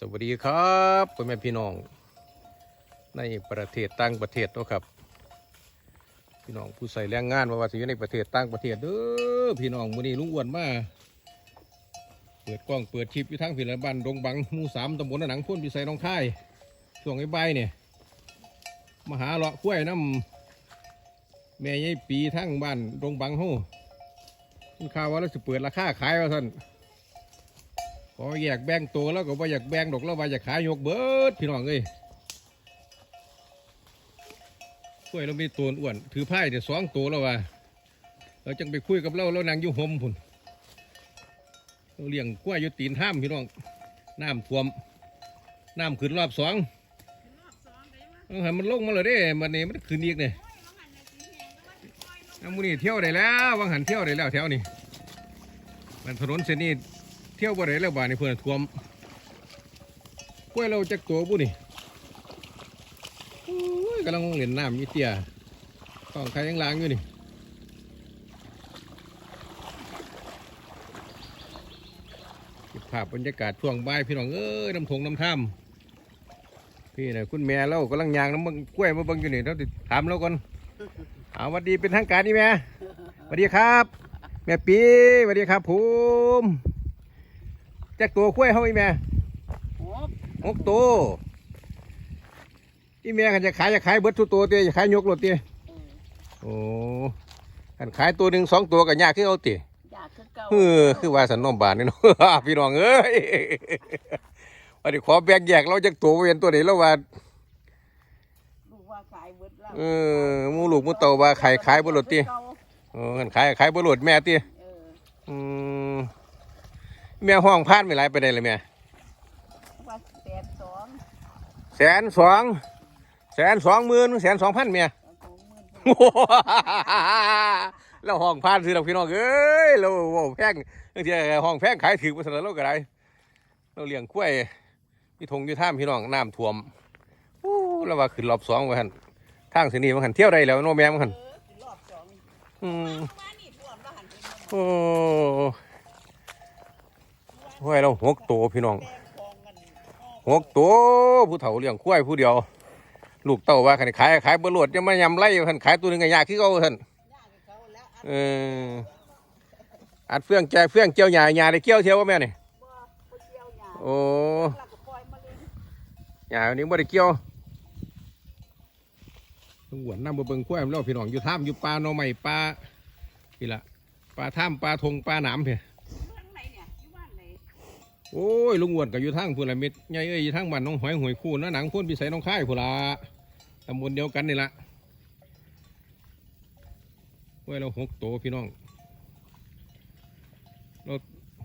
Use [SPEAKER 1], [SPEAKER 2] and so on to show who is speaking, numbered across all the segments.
[SPEAKER 1] สวัสดีครับพ่อแม่พี่น้อง ในประเทศต่างประเทศนะครับ พี่น้องผู้ใส่แรงงานมาว่าสิอยู่ในประเทศต่างประเทศเด้อพี่น้องมื้อนี้ลุงอ้วนมาเปิดกล้องเปิดชิปอยู่ทั้งพิลบ้านดงบังมู่สามตำบลหนังพุ่นพิสัยน้องค่ายช่วงไอ้ใบเนี่ยมาหาเลาะกล้วยน้ำแม่ยายปีทั้งบ้านดงบังฮู้คุณข่าวว่าเราจะเปิดราคาขายว่าท่าน พออยากแบ่งตัวแล้วก็ว่าอยากแบ่งดอกแล้วว่าอยากขายยกเบิดพี่น้องเอ้ยกล้วยเรามีตัวอ้วน ถือไพ่เดี๋ยวสองตัวแล้วว่าเราจังไปคุยกับเราเรานางยู่หมพุ่นเราเลี้ยงกล้วยอยู่ตีนถ้ำพี่น้องน้ำท่วมน้ำขึ้นรอบสองเอาให้มันลงมาเลยเด้มันนี่มันขึ้นอีกเนี่ยน้ำมูนี่เที่ยวได้แล้ววังหันเที่ยวได้แล้วแถวนี้มันถนนเส้นนี้ เที่ยวบ่ได้แล้วบานนี่เพื่อนท่วมกล้วยเราจักตัวบุนี่โอ้ยกำลังเล่นน้ำมีเตียต้องใครยังล้างอยู่นี่เก็บภาพบรรยากาศช่วงบ่ายพี่น้องเอ้ยน้ำทงน้ำท่ำพี่นะคุณแม่เรากำลังยางน้ำมึงกล้วยมาบิ่งอยู่นี่เราติดถามเราก่อนเอาสวัสดีเป็นทางการนี่แม่สวัสดีครับ แม่ปีสวัสดีครับผม จักตัวกล้วยเฮาอีแม่
[SPEAKER 2] โอ้
[SPEAKER 1] หกตัวอีแม่กันจะขายจะขายเบิดทุกตัวเตี้ยจะขายยกรถเตี้ยโอ้กันขายตัวหนึ่งสองตัวกันยากคือเอาเตี้ย
[SPEAKER 2] อยากคือเก่า
[SPEAKER 1] เออคือว่าสันนอมบานนี่เนาะพี่น้องเอ้ยวันนี้ขอแบ่งแยกเราจากตัวเวียนตัวไหนแล้วว่า
[SPEAKER 2] ลูกว่าขายเบิดแล้ว
[SPEAKER 1] เออหมูลูกหมูเต่าว่าขายขายบนรถเตี้ย
[SPEAKER 2] เก่า
[SPEAKER 1] เออกันขายขายบนรถแม่เตี้ย
[SPEAKER 2] เออ
[SPEAKER 1] อืม แม่ห้องพานไม่ไรไปได้เลยแม่
[SPEAKER 2] ว่าแปดสอง
[SPEAKER 1] แสนสองแสนสองหมื่นแสนสองพันเมีย
[SPEAKER 2] สองหมื่น
[SPEAKER 1] โอ้โหแล้วห้องพานซื้อดอกพี่น้องเอ้ยเราโอ้แพงบางทีห้องแพงขายถือไปสนเราก็ได้เราเลี้ยงกล้วยมีทงอยู่ท่ามพี่น้องน้ำท่วมโอ้แล้วว่าขึ้นรอบสองว่าหันทางเสนีมันหันเที่ยวได้แล้วโนแม่มันหัน
[SPEAKER 2] เออรอบสอง
[SPEAKER 1] อืม
[SPEAKER 2] มานี่ท่วมแล้วหันไปมอง
[SPEAKER 1] โอ้ ห้วยเราหกตัวพี่น้องหกตัวผู้เฒ่าเลี้ยงควายผู้เดียว ลูกเต่าว่าคันขายขายบรวดจะมายำไล่คันขายตัวหนึงก็ยากคือเขาท่าน
[SPEAKER 2] ย่ากับเขาแล้วอัน
[SPEAKER 1] อออัดเฟื่องแจเฟื่องเจียวหยาหยาได้เกี่ยวเทียวว่าแม่นี่
[SPEAKER 2] บ่บ่เกี่ย
[SPEAKER 1] โอ้
[SPEAKER 2] ยมาเลย
[SPEAKER 1] หยาอันนี้บ่ได้เกี่ยวต้องหวนน้ำบ่เบิ่งควายมันแล้วพี่น้องอยู่ถ้ำอยู่ป่าหน่อไม้ป่านี่ละป่าถ้ำป่าทงป่าหนามเพ่ โอ้ยลุงอ้วนก็อยู่ทางพุ่นละเม็ดใหญ่เอ้ยอยู่ทางบ้านน้องหอยหอยคู่นะหนังพ่นพิสัยน้องค่ายพุ่นละตำบลเดียวกันนี่ละไว้เราหกโตวพี่น้องเรา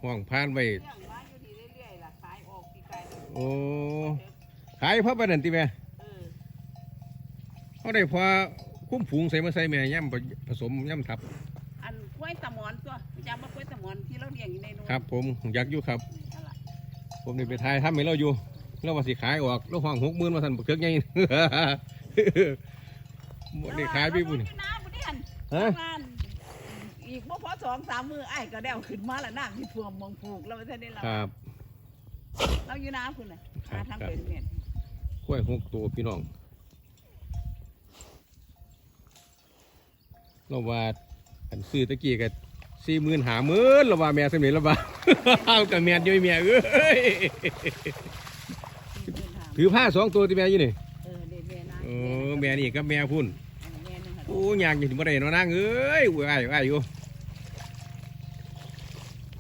[SPEAKER 1] ห่วงพานไว้
[SPEAKER 2] เรื่องมาอยู่นี่เรื่อยๆล่ะขายออกปีกาย
[SPEAKER 1] โอ้ขายพระประดันติแม่
[SPEAKER 2] เออ
[SPEAKER 1] เขาได้พอคุ้มผูงใส่มาใส่แม่ย่ำผสมย่ำทับ
[SPEAKER 2] อันกล้วยตะหมอนตัวจำมากล้วยตะหมอนที่เราเลี้ยงอยู่ในนู้น
[SPEAKER 1] ครับ ผมอยากอยู่ครับ
[SPEAKER 2] นั่นล่ะ
[SPEAKER 1] ผมนี่ไปทายทำให้เราอยู่เราว่าสิขายออกเราห้องหกหมื่นมาทันบักเทือกไงหมดนี่ขายพี่บุญ
[SPEAKER 2] เอออยู่น้ำบุญนี่หัน
[SPEAKER 1] ฮะ
[SPEAKER 2] บ้านอีกบ่พอสองสามมือไอ้ายก็ได้เอาขึ้นมาแล้วน้ำที่ท่วมมองผูกแล้วไม่ใช่ได้เรา
[SPEAKER 1] ครับ
[SPEAKER 2] เราอยู่น้ำคุณเลย
[SPEAKER 1] ครั
[SPEAKER 2] หา
[SPEAKER 1] บ
[SPEAKER 2] ทาง
[SPEAKER 1] ครับ
[SPEAKER 2] เป็นเมียน
[SPEAKER 1] กล้วยหกตัวพี่น้อง เราว่าอันซื้อตะกี้กันสี่หมื่นหาหมื่นเราว่าแม่สมิธเราว่า เอากับแม่ย้อยแม่เอ้ยถือผ้าสองตัวที่แม่อยู่นี่
[SPEAKER 2] เออเด็กแม่นะ
[SPEAKER 1] โอ้แม่นี่กับแม่พุ่น
[SPEAKER 2] อันแม่นึงค่ะ
[SPEAKER 1] โอ้ยากอยู่ที่บ่ได้เนาะนางเอ้ยอุ้ยอ้ายอ้ายอยู่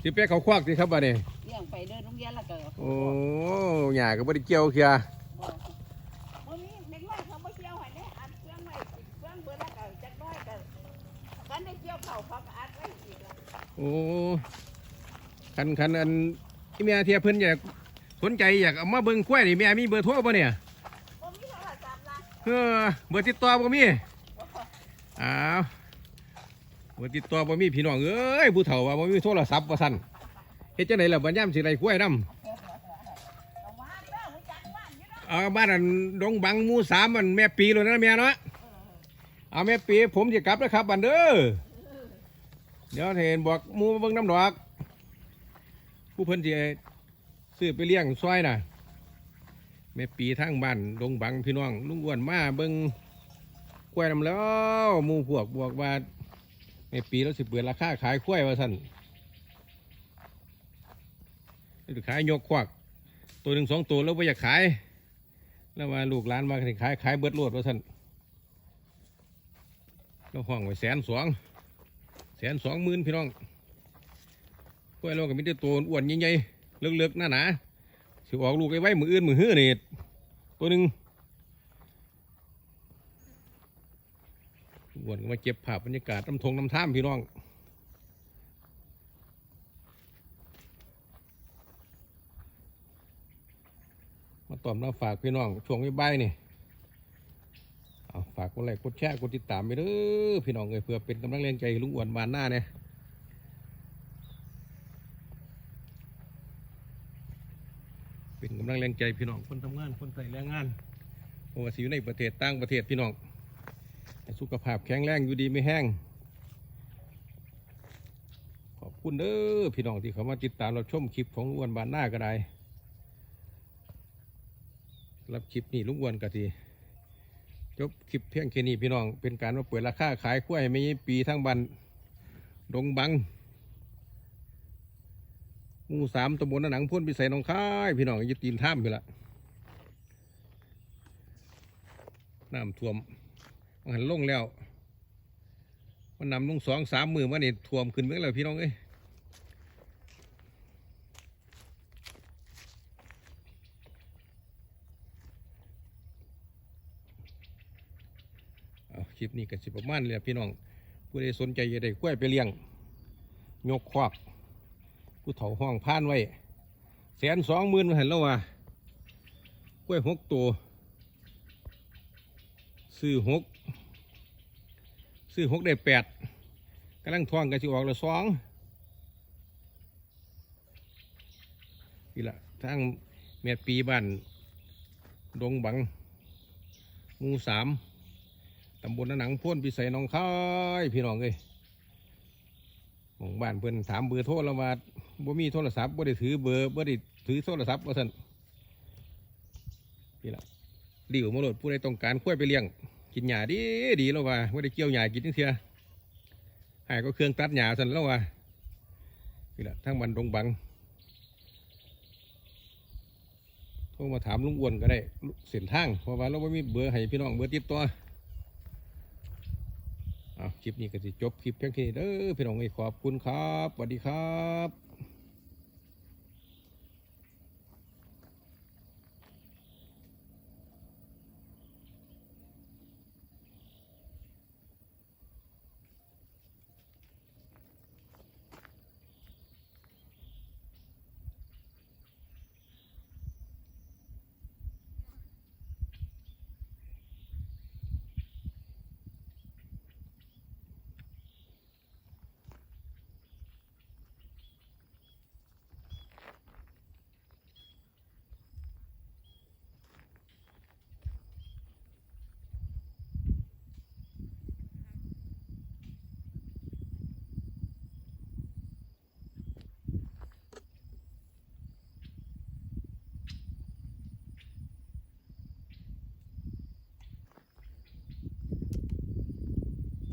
[SPEAKER 1] สิเปียกเขาควักสิครับบัดนี้
[SPEAKER 2] เลี้ยงไปเดินโรงเรียนแล้วก็
[SPEAKER 1] โอ้ยากก็บ่ได้เกี่ยวเคีย
[SPEAKER 2] บอกวันนี้เด็กน้อยเขาไม่เกี่ยวให้เนี่ยอัดเครื่องไว้เครื่องเบอร์แล้วก็จักน้อยก็กันได้เกี่ยวเข่าเขาก็อัดไว้อีกละ
[SPEAKER 1] โอ้ คันคันอันที่แม่เทียเพิ่นอยากสนใจอยากเอามาเบิ่งกล้วยนี่แม่มีเบอร์โทรบ่เนี่ย
[SPEAKER 2] บ่มีโทรศัพท์นะ
[SPEAKER 1] เออเบอร์ติดต่อบ่มีอ้าวเบอร์ติดต่อบ่มีพี่น้องเอ้ยผู้เฒ่าว่าบ่มีโทรศัพท์ว่าซั่นเฮ็ดจังไดล่ะบัดยามสิได้กล้วยนำ
[SPEAKER 2] เอามาเด้อรู้จักบ้านอยู่เนาะ
[SPEAKER 1] เอาบ้านอันดงบังหมู่สามมันแม่ปีแล้วนะแม่เนาะเอาแม่ปีผมสิกลับแล้วครับบัดเด้อเดี๋ยวเห็นบอกหมู่มาเบิ่งน้ำดอก ผู้เพิ่นสิซื้อไปเลี้ยงซอยน่ะแม่ปีทางบ้านดงบังพี่น้องลุงอ้วนมาเบิ่งกล้วยนำแล้วมูพวกบอกว่าแม่ปีแล้วสิเปิดราคาขายกล้วยว่าสั่นขายยกควัก ตัวหนึ่งสองตัวแล้วไม่อยากขาย แล้วว่าลูกหลานมาขายขายเบิดรวดว่าสั่นแล้วห้องไว้แสนสองแสนสองหมื่นพี่น้อง กล้วยเราก็มีแต่ตัวอ้วนใหญ่ๆเลือกๆหน้าหนาสิออกลูกไอ้ไว้มืออื่นมือหื้อนี่ตัวหนึ่งอ้วนก็มาเก็บภาพบรรยากาศน้ำทงน้ำท่ามพี่น้องมาตอมมาฝากพี่น้องช่วงใบนี่เอาฝากกดไลค์กดแชร์กดติดตามไปเด้อพี่น้องเอ้ยเพื่อเป็นกำลังแรงใจลุงอ้วนบานหน้าเนี่ยเป็น กำลังแรงใจพี่น้องคนทำงานคนใส่แรงงานโอ้ว่าสิอยู่ในประเทศต่างประเทศพี่น้องสุขภาพแข็งแรงอยู่ดีไม่แห้งขอบคุณเด้อพี่น้องที่เข้ามาติดตามเราชมคลิปของลุงอ้วนบานหน้าก็ได้รับคลิปนี้ลุงอ้วนกะทีจบคลิปเพียงแค่นี้พี่น้องเป็นการมาเปิดราคาขายกล้วยไม่ปีทั้งบันดงบัง หมู่สามตำบลหนังพ่นพิสัยหนองค่าย พี่น้องยึดตีนถ้ำไปละน้ำท่วมมันหันลงแล้วมันนำลงสองสามมือมานี่ท่วมขึ้นไปแล้วพี่น้องเอ้ยเอาคลิปนี้ก็สิประมาณเลยพี่น้องผู้ใดสนใจจะได้กล้วยไปเลี้ยง ยกควัก ผู้เฒ่าห้องพานไว้แสนสองหมื่นเห็นแล้วว่ากล้วยหกตัวซื้อหกซื้อหกได้แปดกำลังทองกันสิออกละสองนี่ละทางเมียปีบ้านดงบังมูสามตำบลนาหนังพ่นพิสัยน้องคายพี่น้องเอ้ยหมู่บ้านเพิ่อนถามเบอร์โทรล้วว่า บ่มีโทรศัพท์บ่ได้ถือเบอร์บ่ได้ถือโทรศัพท์ว่าซั่นนี่ล่ะดีกว่ามาโลดผู้ใดต้องการคุ้ยไปเลี้ยง กินหญ้าดีดีแล้วว่าบ่ได้เกี่ยวหญ้ากินจังเสียหายก็เครื่องตัดหญ้าซั่นแล้วว่านี่ล่ะทั้งบันดงบังโทรมาถามลุงอ้วนก็ได้เส้นทางเพราะว่าเราไม่มีเบอร์ให้พี่น้องเบอร์ติดต่อเอาคลิปนี้ก็จะจบคลิปเพียงแค่นี้เด้อพี่น้องเอ้ขอบคุณครับสวัสดีครับ